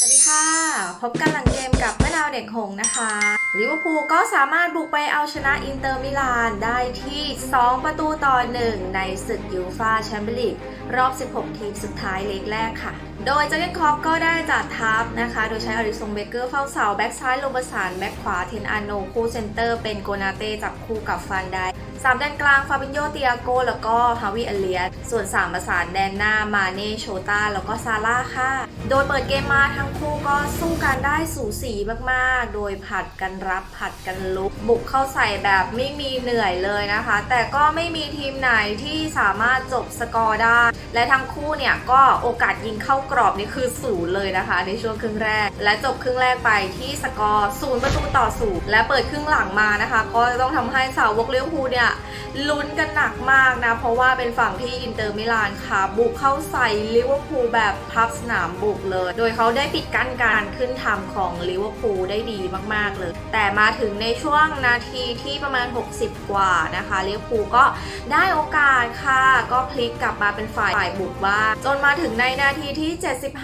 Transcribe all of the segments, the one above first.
สวัสดีค่ะ พบกันหลังเกมกับแม่ดาวเด็กหงนะคะลิเวอร์พูลก็สามารถบุกไปเอาชนะอินเตอร์มิลานได้ที่ 2 ประตูต่อ 1 ในศึกยูฟาแชมเปี้ยนลีกรอบ 16 ทีมสุดท้ายเล็กแรกค่ะ โดยเจเกนคอปก็ได้จัดทัพนะคะ โดยใช้อริซงเบเกอร์เฝ้าเสา แบ็กซ้ายโรเบอร์สันแบ็กขวาเทนอาโนคู่เซนเตอร์เป็นโกนาเต้จับคู่กับฟันไดสามแดนกลางฟาบินโยเตียโก แล้วก็ฮาวิเอเลียสส่วน 3 ประสานแดนหน้ามาเน่โชตาแล้วก็ซาร่าค่ะ โดยเปิดเกมมาทั้งคู่ก็สู้กันได้สูสีมากๆ โดยผัดกันรับผัดกันลุก บุกเข้าใส่แบบไม่มีเหนื่อยเลยนะคะ แต่ก็ไม่มีทีมไหนที่สามารถจบสกอร์ได้ และทั้งคู่เนี่ยก็โอกาสยิงเข้ากรอบนี่คือศูนย์เลยนะคะ ในช่วงครึ่งแรก และจบครึ่งแรกไปที่สกอร์ศูนย์ประตูต่อศูนย์และเปิดครึ่งหลังมานะคะ ก็ต้องทำให้สาววกเลี้ยวภูลเนี่ยลุ้นกันหนักมากนะเพราะว่าเป็นฝั่งที่อินเตอร์มิลานค่ะ บุกเข้าใส่ลิเวอร์พูลแบบพับสนามบุกเลย โดยเขาได้ปิดกั้นการขึ้นทำของลิเวอร์พูลได้ดีมากๆเลย แต่มาถึงในช่วงนาทีที่ประมาณ 60 กว่านะคะลิเวอร์พูลก็ได้โอกาสค่ะ ก็พลิกกลับมาเป็นฝ่ายฝ่ายบุกว่างจนมาถึงในนาทีที่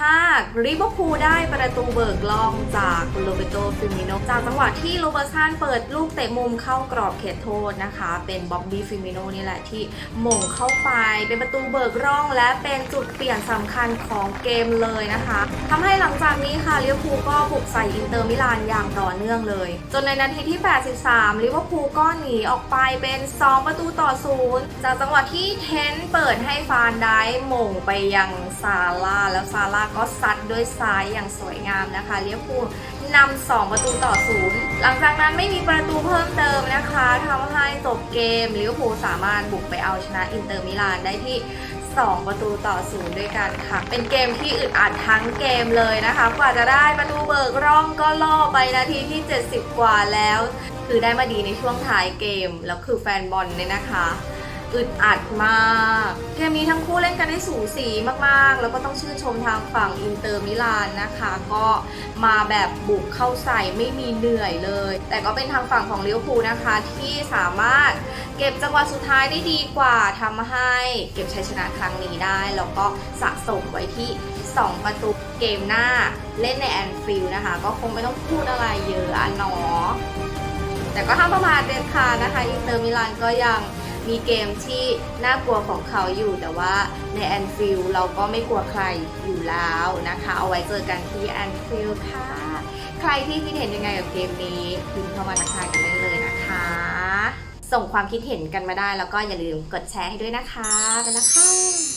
75ลิเวอร์พูลได้ประตูเบิกล่องจากโรเบโตฟิมิโนจากจังหวะที่โรเบอร์สันเปิดลูกเตะมุมเข้ากรอบเขตโทษนะคะ เป็นบ๊อบบี้ฟิมิโนนี่แหละที่หม่งเข้าไปเป็นประตูเบิกร่องและเป็นจุดเปลี่ยนสำคัญของเกมเลยนะคะทำให้หลังจากนี้ค่ะลิเวอร์พูลก็บุกใส่อินเตอร์มิลานอย่างต่อเนื่องเลย จนในนาทีที่ 83 ลิเวอร์พูลก็หนีออกไปเป็น 2 ประตูต่อศูนย์จากจังหวะที่เทนเปิดให้ฟานได้หม่งไปยังซาร่าแล้วซาร่าก็ซัดด้วยซ้ายอย่างสวยงามนะคะลิเวอร์พูลนำ2ประตูต่อศูนย์หลังจากนั้นไม่มีประตูเพิ่มเติมนะคะทำให้จบเกมลิเวอร์พูลสามารถบุกไปเอาชนะอินเตอร์มิลานได้ที่ 2 ประตูต่อศูนย์ด้วยกันค่ะ เป็นเกมที่อึดอัดทั้งเกมเลยนะคะ กว่าจะได้ประตูเบิกร่องก็ล่อไปนาทีที่ 70 กว่าแล้ว คือได้มาดีในช่วงท้ายเกม แล้วคือแฟนบอลเนี่ยนะคะ อึดอัดมาก เกมนี้ทั้งคู่เล่นกันได้สูสีมาก ๆ แล้วก็ต้องชื่นชมทางฝั่งอินเตอร์มิลานนะคะ ก็มาแบบบุกเข้าใส่ไม่มีเหนื่อยเลย แต่ก็เป็นทางฝั่งของเลิเวอร์พูลนะคะที่สามารถเก็บจังหวะสุดท้ายได้ดีกว่าทำให้เก็บชัยชนะครั้งนี้ได้ แล้วก็สะสมไว้ที่ 2 ประตูเกมหน้าเล่นในแอนฟิลด์นะคะ ก็คงไม่ต้องพูดอะไรเยอะอะเนาะแต่ก็ห้ามประมาทเด็ดขาดนะคะ อินเตอร์มิลานก็ยัง มีเกมที่น่ากลัวของเขาอยู่ แต่ว่าในแอนฟิลเราก็ไม่กลัวใครอยู่แล้วนะคะ เอาไว้เจอกันที่แอนฟิลค่ะ ใครที่คิดเห็นยังไงกับเกมนี้พิมพ์เข้ามาทักทายกันได้เลยนะคะ ส่งความคิดเห็นกันมาได้แล้วก็อย่าลืมกดแชร์ให้ด้วยนะคะไปแล้วค่ะ